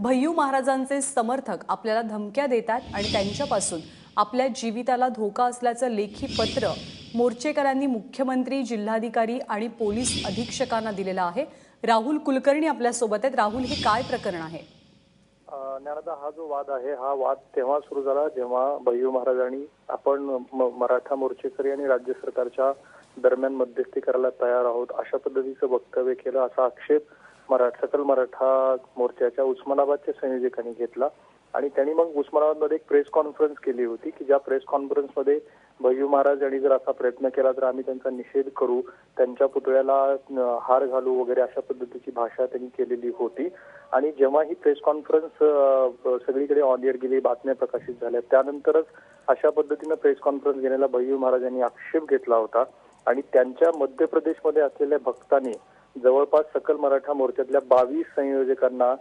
भय्यू महाराजांचे समर्थक आपल्याला धमक्या देतात आणि त्यांच्यापासून आपल्या जीविताला धोका असल्याचं लेखी पत्र मोर्चेकरांनी मुख्यमंत्री जिल्हाधिकारी आणि पोलीस अधीक्षकांना दिलेलं आहे. राहुल कुलकर्णी आपल्यासोबत आहेत. राहुल हे काय प्रकरण आहे? अ, हा जो वाद आहे हा वाद तेव्हा सुरू झाला जेव्हा भय्यू महाराजांनी आपण म- मराठा मोर्चेकरी आणि राज्य सरकारच्या दरम्यान मध्यस्थी करायला तयार आहोत अशा पद्धतीचं वक्तव्य केलं असा आक्षेप मराठा सकल मराठा मोर्चाच्या उस्मानाबादच्या संयोजकांनी घेतला. आणि त्यांनी मग उस्मानाबादमध्ये एक प्रेस कॉन्फरन्स केली होती की ज्या प्रेस कॉन्फरन्समध्ये भैयू महाराज यांनी जर असा प्रयत्न केला तर आम्ही त्यांचा निषेध करू त्यांच्या पुतळ्याला हार घालू वगैरे अशा पद्धतीची भाषा त्यांनी केलेली होती. आणि जेव्हा ही प्रेस कॉन्फरन्स सगळीकडे ऑन एअर गेली बातम्या प्रकाशित झाल्या त्यानंतरच अशा पद्धतीनं प्रेस कॉन्फरन्स घेण्याला भैयू महाराज यांनी आक्षेप घेतला होता. आणि त्यांच्या मध्य प्रदेशमध्ये असलेल्या भक्तांनी जवळपास सकल मराठा मोर्चातल्या बावीस संयोजकांना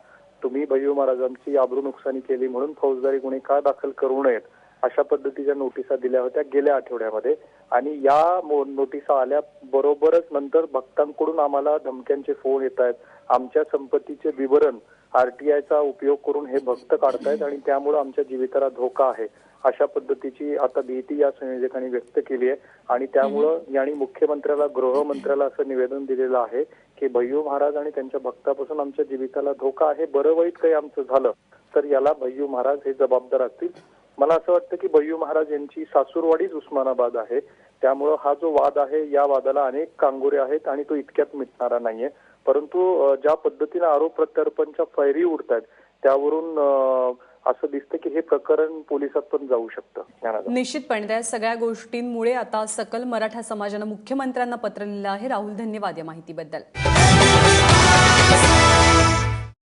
तुम्ही भैयू महाराजांची आबरू नुकसानी केली म्हणून फौजदारी गुन्हे का दाखल करू नयेत अशा पद्धतीच्या नोटिसा दिल्या होत्या गेल्या आठवड्यामध्ये. आणि या मो- नोटिसा आल्या बरोबरच नंतर भक्तांकडून आम्हाला धमक्यांचे फोन येत आहेत आमच्या संपत्तीचे विवरण आरटीआयचा उपयोग करून हे भक्त काढतायत आणि त्यामुळे आमच्या जीविताला धोका आहे. अशा पद्धतीची आता भीती या संयोजकांनी व्यक्त केली आहे. आणि त्यामुळं यांनी मुख्यमंत्र्याला गृहमंत्र्याला असं निवेदन दिलेलं आहे की भैयू महाराज आणि त्यांच्या भक्तापासून आमच्या जीविताला धोका आहे. बरं वाईट काही आमचं झालं तर याला भैयू महाराज हे जबाबदार असतील. मला असं वाटतं की भय्यू महाराज यांची सासूरवाडीच उस्मानाबाद आहे. त्यामुळं हा जो वाद आहे या वादाला अनेक कांगोरे आहेत आणि तो इतक्यात मिटणारा नाहीये. परंतु ज्या पद्धतीनं आरोप प्रत्यारोपांच्या फैरी उडत आहेत त्यावरून असं दिसतं की हे प्रकरण पोलिसात पण जाऊ शकतं. निश्चितपणे त्या सगळ्या गोष्टींमुळे आता सकल मराठा समाजानं मुख्यमंत्र्यांना पत्र लिहिलं आहे. राहुल धन्यवाद या माहितीबद्दल.